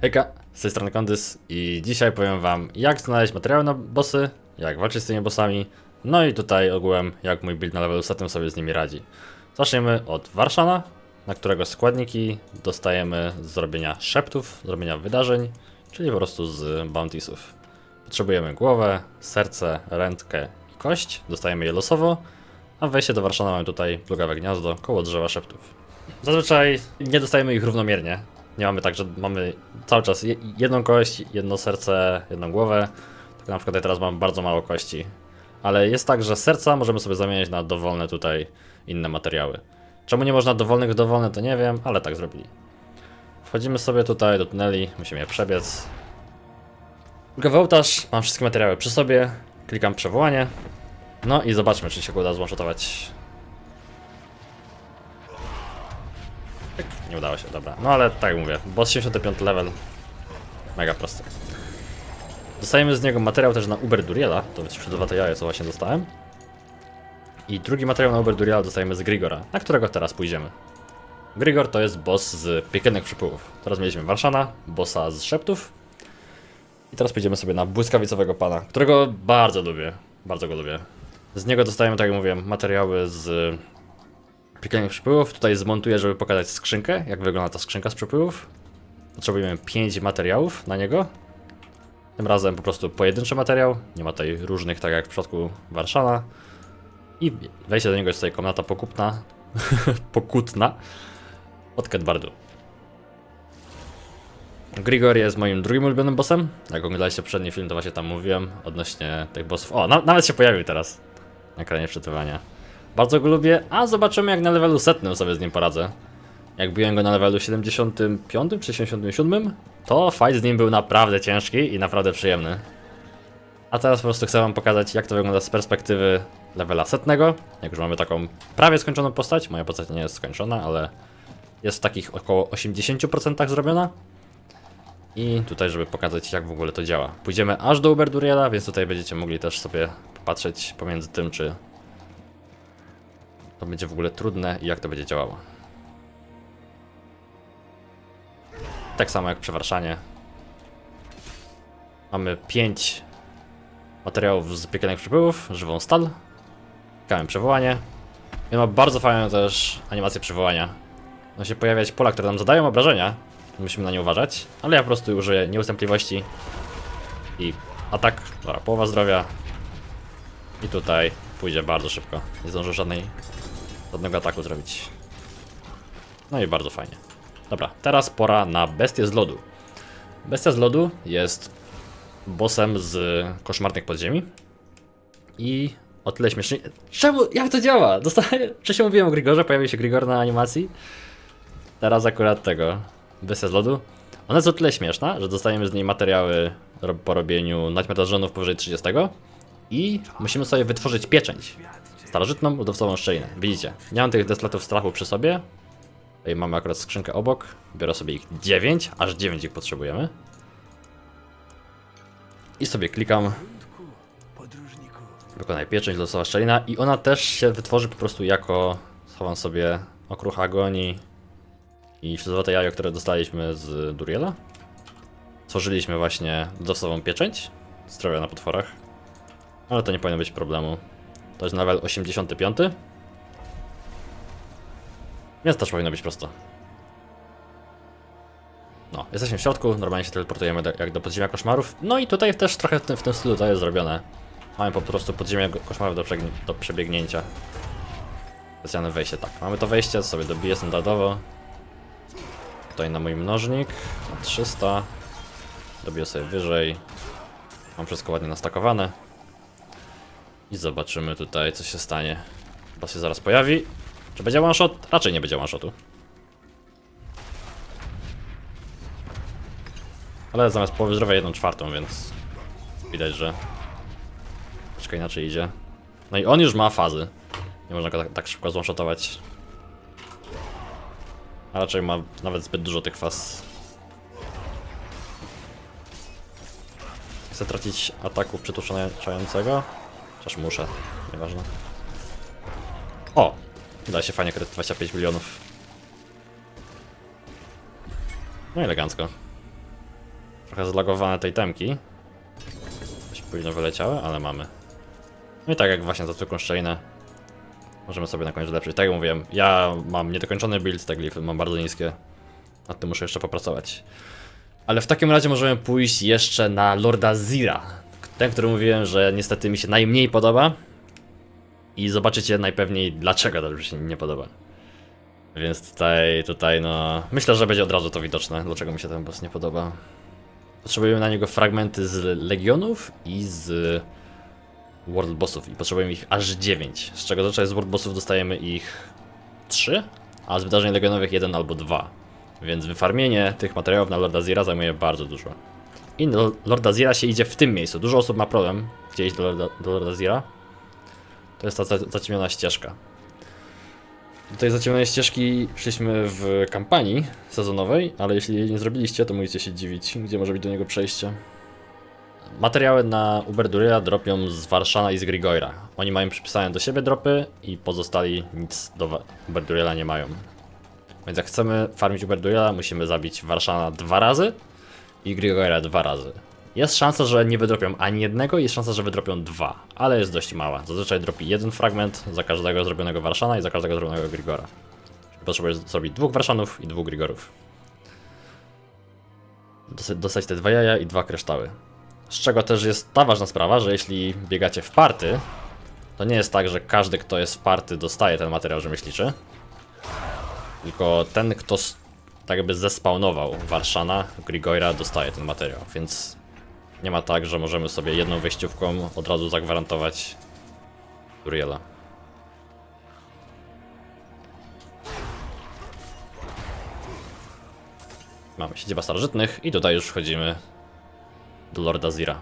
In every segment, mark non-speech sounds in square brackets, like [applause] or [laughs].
Hejka, z tej strony Kondys i dzisiaj powiem wam jak znaleźć materiały na bossy, jak walczyć z tymi bossami, no i tutaj ogółem jak mój build na levelu 100 sobie z nimi radzi. Zaczniemy od Warszana, na którego składniki dostajemy z zrobienia szeptów, zrobienia wydarzeń, czyli po prostu z bountiesów. Potrzebujemy głowę, serce, rękę i kość, dostajemy je losowo, a wejście do Warszana mamy tutaj plugawe gniazdo koło drzewa szeptów. Zazwyczaj nie dostajemy ich równomiernie. Nie mamy tak, że mamy cały czas je- jedną kość, jedno serce, jedną głowę. Tylko na przykład ja teraz mam bardzo mało kości. Ale jest tak, że serca możemy sobie zamienić na dowolne tutaj inne materiały. Czemu nie można dowolnych w dowolne, to nie wiem, ale tak zrobili. Wchodzimy sobie tutaj do tuneli, musimy je przebiec. Plugawy ołtarz, mam wszystkie materiały przy sobie, klikam przywołanie. No i zobaczmy, czy się uda złączotować Nie udało się, dobra. No ale tak mówię, boss 75 level. Mega prosty. Dostajemy z niego materiał też na Uber Duriela, to jest przydowate jaje, co właśnie dostałem. I drugi materiał na Uber Duriela dostajemy z Grigora, na którego teraz pójdziemy. Grigor to jest boss z piekielnych przypływów. Teraz mieliśmy Warszana, bossa z szeptów. I teraz pójdziemy sobie na błyskawicowego pana, którego bardzo lubię. Bardzo go lubię. Z niego dostajemy, tak jak mówiłem, materiały z piekielnych przypływów. Tutaj zmontuję, żeby pokazać skrzynkę, jak wygląda ta skrzynka z przypływów. Potrzebujemy 5 materiałów na niego. Tym razem po prostu pojedynczy materiał, nie ma tutaj różnych, tak jak w przypadku Warszana. I wejście do niego jest tutaj komnata pokupna, [laughs] pokutna, od Kedbardu. Grigor jest moim drugim ulubionym bossem. Jak oglądaliście poprzedni film, to właśnie tam mówiłem odnośnie tych bossów. O, na, nawet się pojawił teraz na ekranie wczytywania. Bardzo go lubię, a zobaczymy jak na levelu setnym sobie z nim poradzę. Jak biłem go na levelu 75 czy 77, to fight z nim był naprawdę ciężki i naprawdę przyjemny. A teraz po prostu chcę wam pokazać jak to wygląda z perspektywy levela setnego. Jak już mamy taką prawie skończoną postać, moja postać nie jest skończona, ale jest w takich około 80% zrobiona. I tutaj, żeby pokazać jak w ogóle to działa. Pójdziemy aż do Uber Duriela, więc tutaj będziecie mogli też sobie popatrzeć pomiędzy tym, czy to będzie w ogóle trudne i jak to będzie działało. Tak samo jak przy Warszanie. Mamy 5 materiałów z piekielnych przypływów, żywą stal, kamień przywołanie. I ma bardzo fajną też animację przywołania. Ma się pojawiać pola, które nam zadają obrażenia. Musimy na nie uważać, ale ja po prostu użyję nieustępliwości i atak. Dobra, połowa zdrowia. I tutaj pójdzie bardzo szybko. Nie zdążę żadnej żadnego ataku zrobić. No i bardzo fajnie. Dobra, teraz pora na bestię z lodu. Bestia z lodu jest bossem z koszmarnych podziemi. I o tyle śmiesznie. Czemu? Jak to działa? Dostaję. Wcześniej mówiłem o Grigorze, pojawił się Grigor na animacji. Teraz akurat tego. Bestia z lodu. Ona jest o tyle śmieszna, że dostajemy z niej materiały po robieniu naćmetażonów powyżej 30. I musimy sobie wytworzyć pieczęć starożytną udowcową szczelinę. Widzicie, nie mam tych desletów strachu przy sobie. Tutaj mamy akurat skrzynkę obok. Biorę sobie ich 9, aż 9 ich potrzebujemy. I sobie klikam. Wykonaj pieczęć, losowa szczelina. I ona też się wytworzy po prostu jako. Schowam sobie okruch agonii i śledzowate jajo, które dostaliśmy z Duriela. Tworzyliśmy właśnie dosową pieczęć. Zdrowia na potworach. Ale to nie powinno być problemu. To jest level 85. Więc też powinno być prosto. No, jesteśmy w środku, normalnie się teleportujemy do, jak do podziemia koszmarów. No i tutaj też trochę w tym, w tym stylu to jest zrobione. Mamy po prostu podziemia koszmarów do, do przebiegnięcia. Specjalne wejście, tak. Mamy to wejście, sobie dobiję standardowo. Tutaj na mój mnożnik, na 300. Dobiję sobie wyżej. Mam wszystko ładnie nastakowane. I zobaczymy tutaj, co się stanie. Chyba się zaraz pojawi. Czy będzie one shot? Raczej nie będzie one shotu. Ale zamiast połowy zdrowia jedną czwartą, więc widać, że troszkę inaczej idzie. No i on już ma fazy. Nie można go tak, tak szybko złąszotować. A raczej ma nawet zbyt dużo tych faz. Chcę tracić ataku przytłuczającego. Chociaż muszę, nieważne. O! Da się fajnie kryt 25 milionów. No elegancko. Trochę zlagowane tej temki. Coś późno wyleciały, ale mamy. No i tak jak właśnie za zwykłą szczelinę. Możemy sobie na koniec ulepszyć. Tak jak mówiłem, ja mam niedokończony build, te glify mam bardzo niskie. Nad tym muszę jeszcze popracować. Ale w takim razie możemy pójść jeszcze na Lorda Zira. Ten, który mówiłem, że niestety mi się najmniej podoba. I zobaczycie najpewniej dlaczego to mi się nie podoba. Więc tutaj, tutaj no... Myślę, że będzie od razu to widoczne, dlaczego mi się ten boss nie podoba. Potrzebujemy na niego fragmenty z Legionów i z World Bossów. I potrzebujemy ich aż 9. Z czego zazwyczaj z World Bossów dostajemy ich 3, a z wydarzeń Legionowych 1 albo 2. Więc wyfarmienie tych materiałów na Lorda Zira zajmuje bardzo dużo. I Lorda Zira się idzie w tym miejscu. Dużo osób ma problem, gdzie iść do Lorda, do Lorda Zira. To jest ta za- zaciemniona ścieżka. Do tej zaciemnionej ścieżki szliśmy w kampanii sezonowej, ale jeśli jej nie zrobiliście, to musicie się dziwić, gdzie może być do niego przejście. Materiały na Uberduryla dropią z Warszana i z Grigoira. Oni mają przypisane do siebie dropy i pozostali nic do Uberduryla nie mają. Więc jak chcemy farmić Uberduryla, musimy zabić Warszana dwa razy i Grigoira dwa razy. Jest szansa, że nie wydropią ani jednego, jest szansa, że wydropią dwa, ale jest dość mała. Zazwyczaj dropi jeden fragment za każdego zrobionego Warszana i za każdego zrobionego Grigora. Potrzebujesz zrobić dwóch Warszanów i dwóch Grigorów. Dostać te dwa jaja i dwa kryształy. Z czego też jest ta ważna sprawa, że jeśli biegacie w party, to nie jest tak, że każdy, kto jest w party, dostaje ten materiał rzemieślniczy. Tylko ten, kto tak jakby zespawnował Warszana, Grigoira, dostaje ten materiał, więc nie ma tak, że możemy sobie jedną wejściówką od razu zagwarantować Duriela. Mamy siedziba starożytnych i tutaj już wchodzimy do Lorda Zira.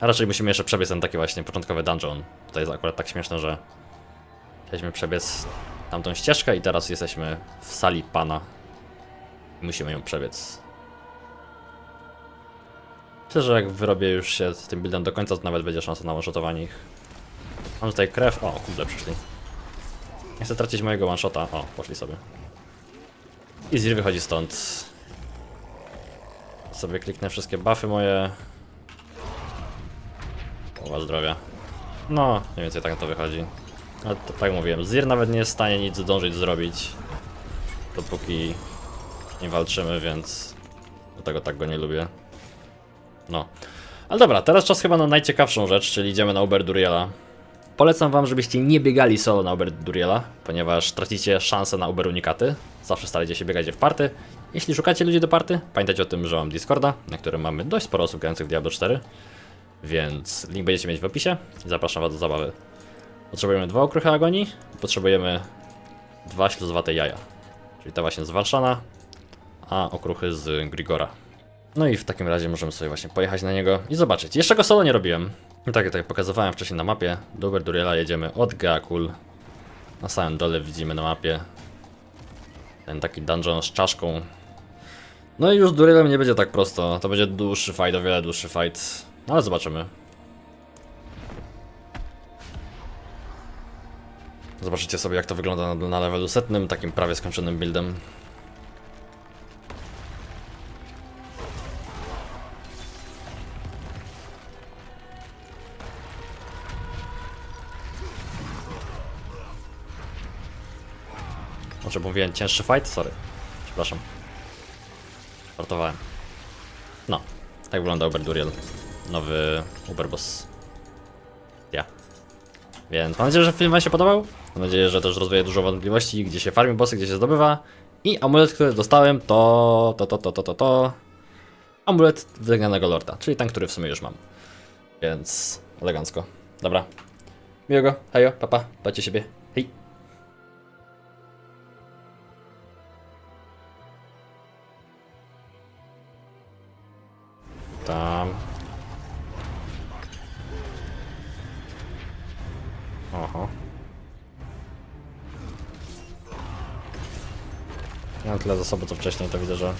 A raczej musimy jeszcze przebiec ten taki właśnie początkowy dungeon. To jest akurat tak śmieszne, że chcieliśmy przebiec tamtą ścieżkę i teraz jesteśmy w sali pana. Musimy ją przebiec. Myślę, że jak wyrobię już się z tym buildem do końca, to nawet będzie szansa na one ich. Mam tutaj krew. O, kurde, przyszli. Nie chcę tracić mojego one shota. O, poszli sobie. I Zir wychodzi stąd. Sobie kliknę wszystkie buffy moje. Połowa zdrowia. No, mniej więcej tak na to wychodzi. Ale to, tak mówiłem, Zir nawet nie jest w stanie nic zdążyć zrobić. Dopóki nie walczymy, więc dlatego tak go nie lubię. No. Ale dobra, teraz czas chyba na najciekawszą rzecz, czyli idziemy na Uber Duriela. Polecam wam, żebyście nie biegali solo na Uber Duriela, ponieważ tracicie szansę na Uber Unikaty. Zawsze starajcie się biegać w party. Jeśli szukacie ludzi do party, pamiętajcie o tym, że mam Discorda, na którym mamy dość sporo osób grających w Diablo 4. Więc link będziecie mieć w opisie zapraszam was do zabawy. Potrzebujemy dwa okruchy agonii i potrzebujemy dwa śluzowate jaja. Czyli te właśnie z Warszana, a okruchy z Grigora. No i w takim razie możemy sobie właśnie pojechać na niego i zobaczyć. Jeszcze go solo nie robiłem. I tak jak pokazywałem wcześniej na mapie, do Uberduriela jedziemy od Geakul. Na samym dole widzimy na mapie ten taki dungeon z czaszką. No i już z Durielem nie będzie tak prosto. To będzie dłuższy fight, o wiele dłuższy fight. No ale zobaczymy. Zobaczycie sobie jak to wygląda na, na levelu setnym, takim prawie skończonym buildem. Może mówiłem cięższy fight? Sorry. Przepraszam. Żartowałem. No, tak wygląda Uber Duriel. Nowy Uber Boss. Ja. Więc mam nadzieję, że film wam się podobał. Mam nadzieję, że też rozwieje dużo wątpliwości, gdzie się farmi bossy, gdzie się zdobywa. I amulet, który dostałem, to... to, to, to, to, to, to... Amulet wygranego lorda, czyli ten, który w sumie już mam. Więc elegancko. Dobra. Miłego, hejo, papa, dbajcie siebie, hej. Tam. Oho. Miałem tyle zasobu co wcześniej, to widzę, że...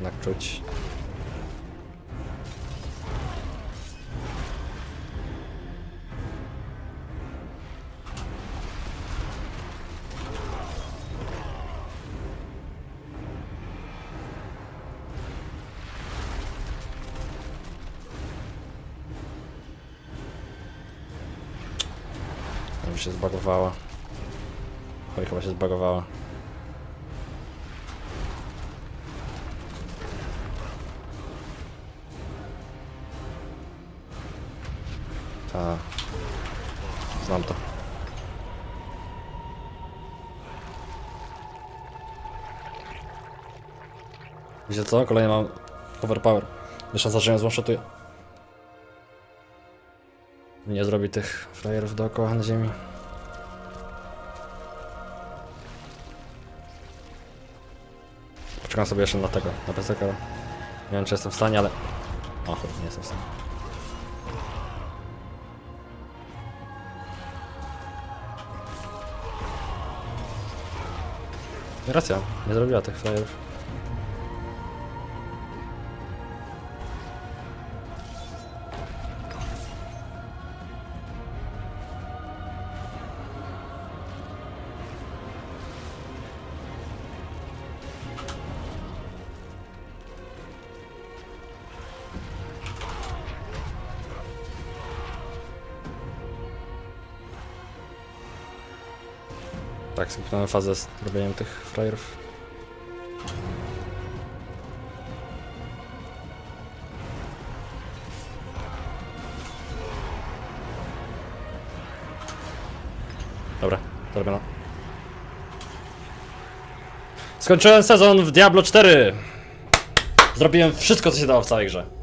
Jednak czuć. się zbagowała. Oj, chyba się zbagowała. Ta. Znam to. Wiecie co? Kolejny mam overpower. Że ją złąszotuję. Nie zrobi tych frajerów dookoła na ziemi. Poczekam sobie jeszcze na tego, na PCK. Nie wiem czy jestem w stanie, ale... O chuj, nie jestem w stanie. Racja, nie zrobiła tych frajerów. Tak, skipnąłem fazę z robieniem tych frajerów. Dobra, zrobione. Skończyłem sezon w Diablo 4. Zrobiłem wszystko, co się dało w całej grze.